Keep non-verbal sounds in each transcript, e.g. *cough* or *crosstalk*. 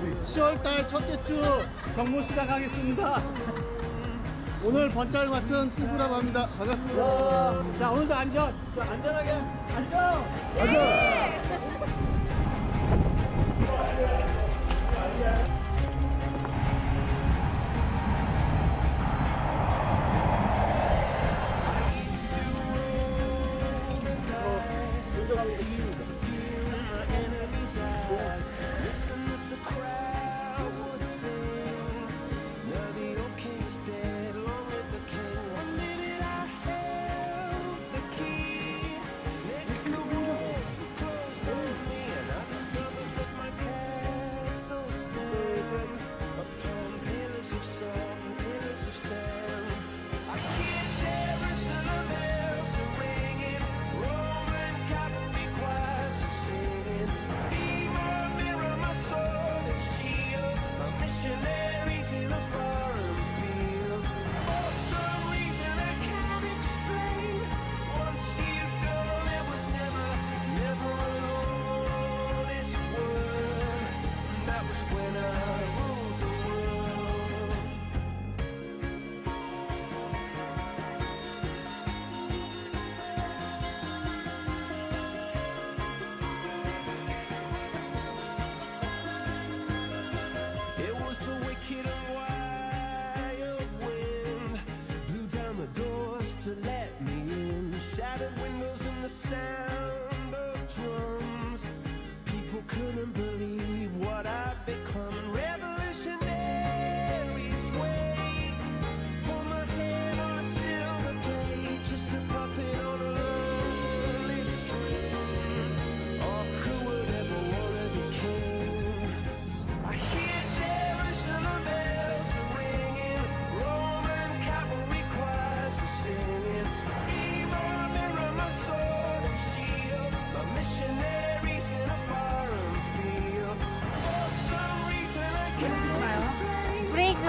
이제 10월달 첫째 주 정모 시작하겠습니다. 오늘 번짤 같은 친구라고 합니다. 반갑습니다. 자, 오늘도 안전. 자, 안전하게. 예. 안전! 안전! was winner.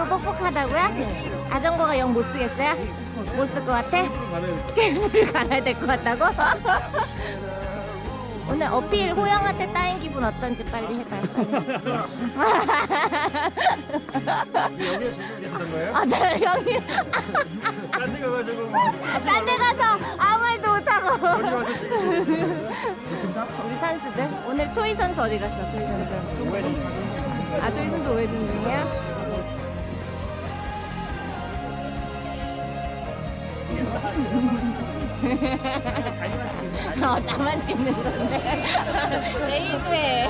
이크 뻑뻑하다고요? 자전거가 영 못 쓰겠어요? 못 쓸 것 같아? 케이블을 *laughs* 갈아야 될 것 같다고? *laughs* 오늘 어필 호영한테 따인 기분 어떤지 빨리 해봐요. 여기에 지금 계시는 거예요? 아, 나 여기 딴데 가가지고 뭐. 딴데 가서 아무 말도 못하고. 우리 선수들 오늘 초이 선수 어디 갔어? 초이 선수. 아 초이 선수 오해준 중이에요? 어, 나만 찍는 건데. 베이비에.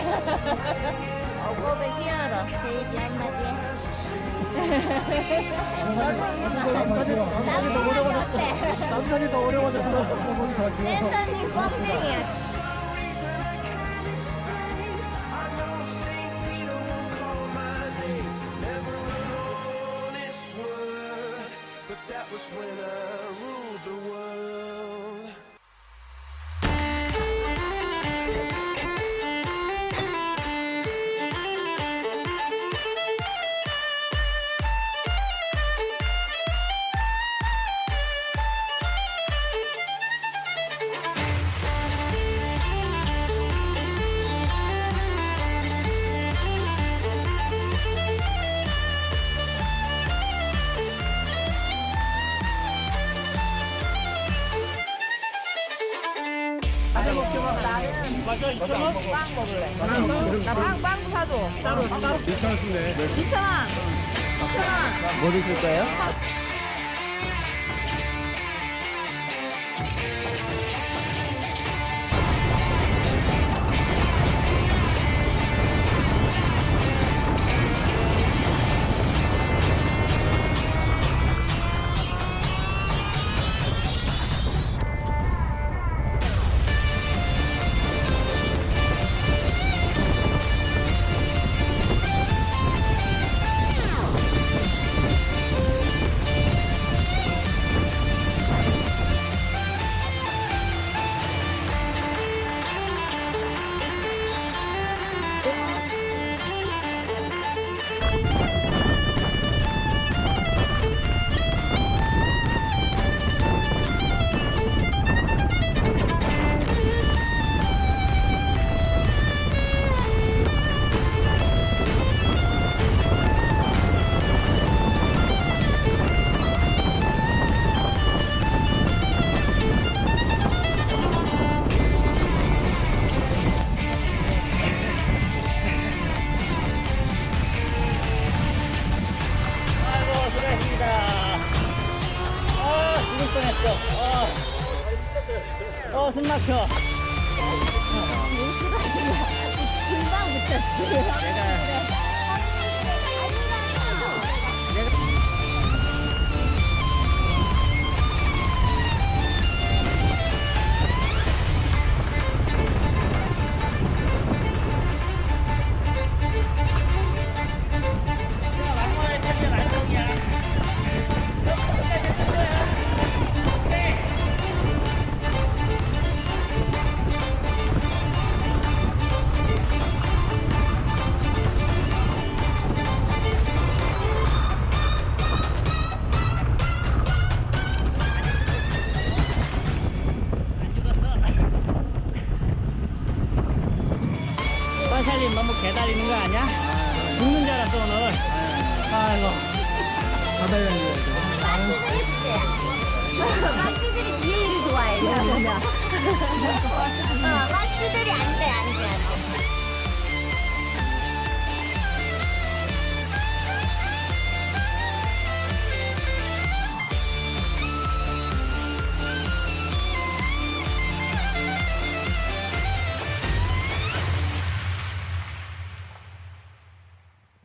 어법을 피하러 베이비 한마디 해. 남편이 어때? 남편이 더 어려워서 그런 거 댄서님 뻥쟁이야. some reason I can't 맞아, 2,000원? 빵 먹을래. 나 빵, 빵 사줘. 따로, 따로. 괜찮으시네. 2,000원. 2,000원. 뭐 드실 거예요? 막혀. 금방 붙였지. 알았어 오늘. 아이고. 바다에 다녀야 막지들이 뒤에 일을 좋아해. 어, 막지들이 안 돼, 안 돼.